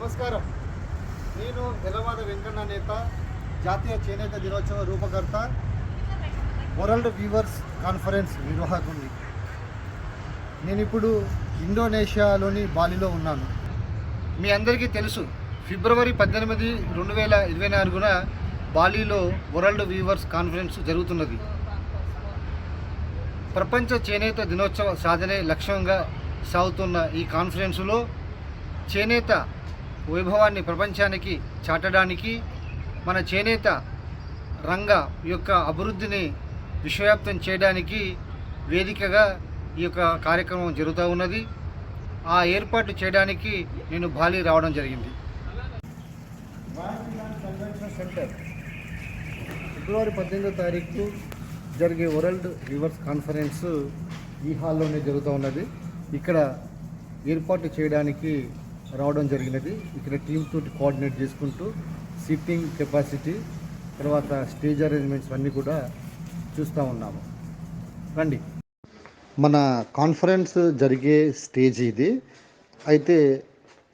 నమస్కారం. నేను ఎల్లవాడ వెంకన్న నేత జాతీయ చేనేత దినోత్సవ రూపకర్త వరల్డ్ వీవర్స్ కాన్ఫరెన్స్ నిర్వాహకుని నేను ఇప్పుడు ఇండోనేషియాలోని బాలిలో ఉన్నాను. మీ అందరికీ తెలుసు ఫిబ్రవరి పద్దెనిమిది రెండు వేల ఇరవై నాలుగున బాలీలో వరల్డ్ వీవర్స్ కాన్ఫరెన్స్ జరుగుతున్నది. ప్రపంచ చేనేత దినోత్సవ సాధనే లక్ష్యంగా సాగుతున్న ఈ కాన్ఫరెన్సులో చేనేత వైభవాన్ని ప్రపంచానికి చాటడానికి మన చేనేత రంగ యొక్క అభివృద్ధిని విశ్వవ్యాప్తం చేయడానికి వేదికగా ఈ యొక్క కార్యక్రమం జరుగుతూ ఉన్నది. ఆ ఏర్పాటు చేయడానికి నేను బాలి రావడం జరిగింది. కన్వెన్షన్ సెంటర్ ఫిబ్రవరి పద్దెనిమిదో తారీఖు జరిగే వరల్డ్ రివర్స్ కాన్ఫరెన్స్ ఈ హాల్లోనే జరుగుతూ ఉన్నది. ఇక్కడ ఏర్పాటు చేయడానికి రావడం జరిగినది. ఇక్కడ టీమ్ తోటి కోఆర్డినేట్ చేసుకుంటూ సిట్టింగ్ కెపాసిటీ తర్వాత స్టేజ్ అరేంజ్మెంట్స్ అన్నీ కూడా చూస్తూ ఉన్నాము. రండి. మన కాన్ఫరెన్స్ జరిగే స్టేజ్ ఇది. అయితే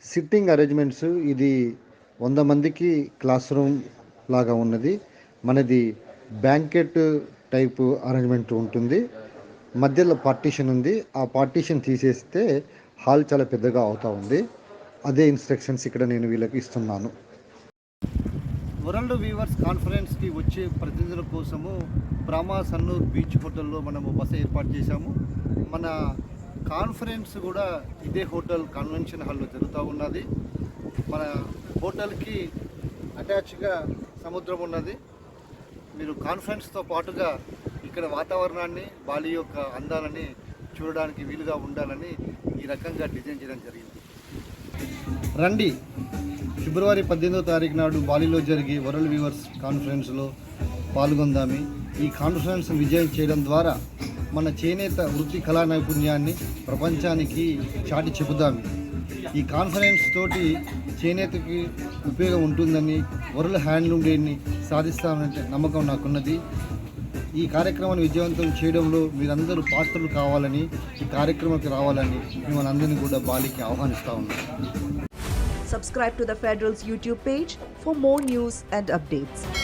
సిట్టింగ్ అరేంజ్మెంట్స్ ఇది వంద మందికి క్లాస్ రూమ్ లాగా ఉన్నది. మనది బ్యాంకెట్ టైపు అరేంజ్మెంట్ ఉంటుంది. మధ్యలో పార్టీషన్ ఉంది. ఆ పార్టీషన్ తీసేస్తే హాల్ చాలా పెద్దగా అవుతా ఉంది. అదే ఇన్స్ట్రక్షన్స్ ఇక్కడ నేను వీళ్ళకి ఇస్తున్నాను. వరల్డ్ వీవర్స్ కాన్ఫరెన్స్కి వచ్చే ప్రతినిధుల కోసము బ్రాహ్మా సన్నూర్ బీచ్ హోటల్లో మనము బస ఏర్పాటు చేశాము. మన కాన్ఫరెన్స్ కూడా ఇదే హోటల్ కన్వెన్షన్ హాల్లో జరుగుతూ ఉన్నది. మన హోటల్కి అటాచ్గా సముద్రం ఉన్నది. మీరు కాన్ఫరెన్స్తో పాటుగా ఇక్కడ వాతావరణాన్ని బాలి యొక్క అందాలని చూడడానికి వీలుగా ఉండాలని ఈ రకంగా డిజైన్ చేయడం జరిగింది. రండి. ఫిబ్రవరి పద్దెనిమిదో తారీఖు నాడు బాలిలో జరిగే వరల్డ్ వ్యూవర్స్ కాన్ఫరెన్స్లో పాల్గొందామి. ఈ కాన్ఫరెన్స్ విజయం చేయడం ద్వారా మన చేనేత వృత్తి కళా నైపుణ్యాన్ని ప్రపంచానికి చాటి చెబుదామి. ఈ కాన్ఫరెన్స్ తోటి చేనేతకి ఉపయోగం ఉంటుందని వరల్డ్ హ్యాండ్లూమ్ డేని సాధిస్తామనే నమ్మకం నాకున్నది. ఈ కార్యక్రమాన్ని విజయవంతం చేయడంలో మీరందరూ పాత్రలు కావాలని ఈ కార్యక్రమానికి రావాలని మిమ్మల్ని అందరినీ కూడా బాలికి ఆహ్వానిస్తూ ఉన్నాను Subscribe to the Federal's YouTube page for more news and updates.